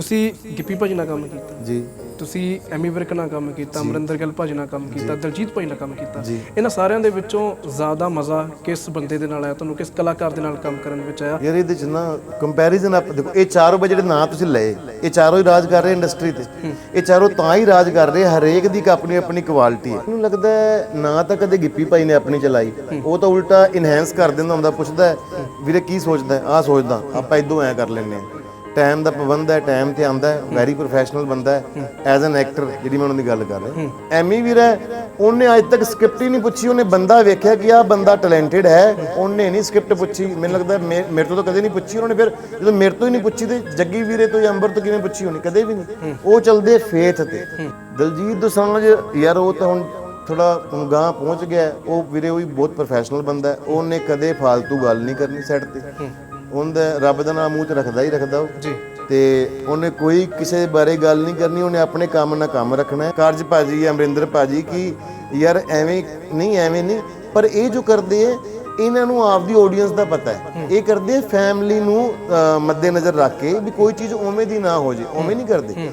ਤੁਸੀਂ ਗਿੱਪੀ ਭਾਜੀ ਨਾਲ ਕੰਮ ਕੀਤਾ। ਜੀ। ਤੁਸੀਂ ਐਮੀ ਵਿਰਕ ਨਾਲ ਕੰਮ ਕੀਤਾ ਅਮਰਿੰਦਰ ਗਿੱਲ ਭਾਜੀ ਨਾਲ ਕੰਮ ਕੀਤਾ ਦਲਜੀਤ ਭਾਈ ਨਾਲ ਕੰਮ ਕੀਤਾ। ਇਹਨਾਂ ਸਾਰਿਆਂ ਦੇ ਵਿੱਚੋਂ ਜ਼ਿਆਦਾ ਮਜ਼ਾ ਕਿਸ ਬੰਦੇ ਦੇ ਨਾਲ ਆਇਆ? ਤੁਹਾਨੂੰ ਕਿਸ ਕਲਾਕਾਰ ਦੇ ਨਾਲ ਕੰਮ ਕਰਨ ਵਿੱਚ ਆਇਆ? ਯਾਰ ਇਹਦੇ ਚ ਨਾ ਕੰਪੈਰੀਜ਼ਨ ਆਪ ਦੇਖੋ ਇਹ ਚਾਰੋਂ ਜਿਹੜੇ ਨਾਂ ਤੁਸੀਂ ਲਏ ਇਹ ਚਾਰੋਂ ਹੀ ਰਾਜ ਕਰ ਰਹੇ ਇੰਡਸਟਰੀ ਤੇ। ਇਹ ਚਾਰੋਂ ਤਾਂ ਹੀ ਰਾਜ ਕਰ ਰਹੇ ਹਰੇਕ ਦੀ ਆਪਣੀ ਆਪਣੀ ਕੁਆਲਿਟੀ ਹੈ। ਮੈਨੂੰ ਲੱਗਦਾ ਨਾ ਤਾਂ ਕਦੇ ਗਿੱਪੀ ਭਾਈ ਨੇ ਆਪਣੀ ਚਲਾਈ। ਉਹ ਤਾਂ ਉਲਟਾ ਇਨਹੈਂਸ ਕਰ ਦਿੰਦਾ ਹੁੰਦਾ ਪੁੱਛਦਾ ਵੀਰੇ ਕੀ ਸੋਚਦਾ ਆ ਸੋਚਦਾ ਆਪਾਂ ਇਦੋਂ ਐ ਕਰ ਲੈਨੇ ਆ ਟਾਈਮ ਦਾ ਪਾਬੰਦ ਹੈ ਟਾਈਮ ਤੇ ਆਂਦਾ ਹੈ ਵੈਰੀ ਪ੍ਰੋਫੈਸ਼ਨਲ ਬੰਦਾ ਹੈ ਐਜ਼ ਐਨ ਐਕਟਰ ਜਿਹੜੀ ਮੈਂ ਉਹਨਾਂ ਦੀ ਗੱਲ ਕਰ ਰਿਹਾ। ਐਮੀ ਵੀਰ ਹੈ, ਉਹਨੇ ਅੱਜ ਤੱਕ ਸਕ੍ਰਿਪਟ ਹੀ ਨਹੀਂ ਪੁੱਛੀ, ਉਹਨੇ ਬੰਦਾ ਵੇਖਿਆ ਕਿ ਆ ਬੰਦਾ ਟੈਲੈਂਟਡ ਹੈ, ਉਹਨੇ ਨਹੀਂ ਸਕ੍ਰਿਪਟ ਪੁੱਛੀ। ਮੈਨੂੰ ਲੱਗਦਾ ਮੇਰੇ ਤੋਂ ਤਾਂ ਕਦੇ ਨਹੀਂ ਪੁੱਛੀ ਉਹਨੇ, ਫਿਰ ਜਦੋਂ ਮੇਰੇ ਤੋਂ ਹੀ ਨਹੀਂ ਪੁੱਛੀ ਤੇ ਜੱਗੀ ਵੀਰੇ ਤੋਂ ਜਾਂ ਅੰਬਰ ਤੋਂ ਕਿਵੇਂ ਪੁੱਛੀ ਹੋਣੀ, ਕਦੇ ਵੀ ਨਹੀਂ। ਉਹ ਚੱਲਦੇ ਫੇਥ ਤੇ। ਦਲਜੀਤ ਦੋਸਾਂਝ, ਯਾਰ ਉਹ ਤਾਂ ਹੁਣ ਥੋੜਾ ਗਾਂ ਪਹੁੰਚ ਗਿਆ, ਉਹ ਵੀਰੇ ਉਹ ਵੀ ਬਹੁਤ ਪ੍ਰੋਫੈਸ਼ਨਲ ਬੰਦਾ ਹੈ, ਉਹਨੇ ਕਦੇ ਫालतू ਗੱਲ ਨਹੀਂ ਕਰਨੀ ਸੈੱਟ ਤੇ। ਉਹਦਾ ਰੱਬ ਦਾ ਨਾਮ ਮੂੰਹ 'ਚ ਰੱਖਦਾ ਹੀ ਰੱਖਦਾ ਉਹ। ਜੀ। ਤੇ ਉਹਨੇ ਕੋਈ ਕਿਸੇ ਬਾਰੇ ਗੱਲ ਨਹੀਂ ਕਰਨੀ ਉਹਨੇ ਆਪਣੇ ਕੰਮ ਨਾਲ ਕੰਮ ਰੱਖਣਾ ਹੈ। ਕਾਰਜ ਭਾਜੀ ਅਮਰਿੰਦਰ ਭਾਜੀ ਕੀ ਯਾਰ ਐਵੇਂ ਨਹੀਂ ਐਵੇਂ ਨਹੀਂ ਪਰ ਇਹ ਜੋ ਕਰਦੇ ਹੈ ਇਹਨਾਂ ਨੂੰ ਆਪਦੀ ਆਡੀਅנס ਦਾ ਪਤਾ ਹੈ। ਇਹ ਕਰਦੇ ਫੈਮਿਲੀ ਨੂੰ ਮੱਦੇ ਨਜ਼ਰ ਰੱਖ ਕੇ ਵੀ ਕੋਈ ਚੀਜ਼ ਉਵੇਂ ਦੀ ਨਾ ਹੋ ਜੇ ਉਵੇਂ ਨਹੀਂ ਕਰਦੇ।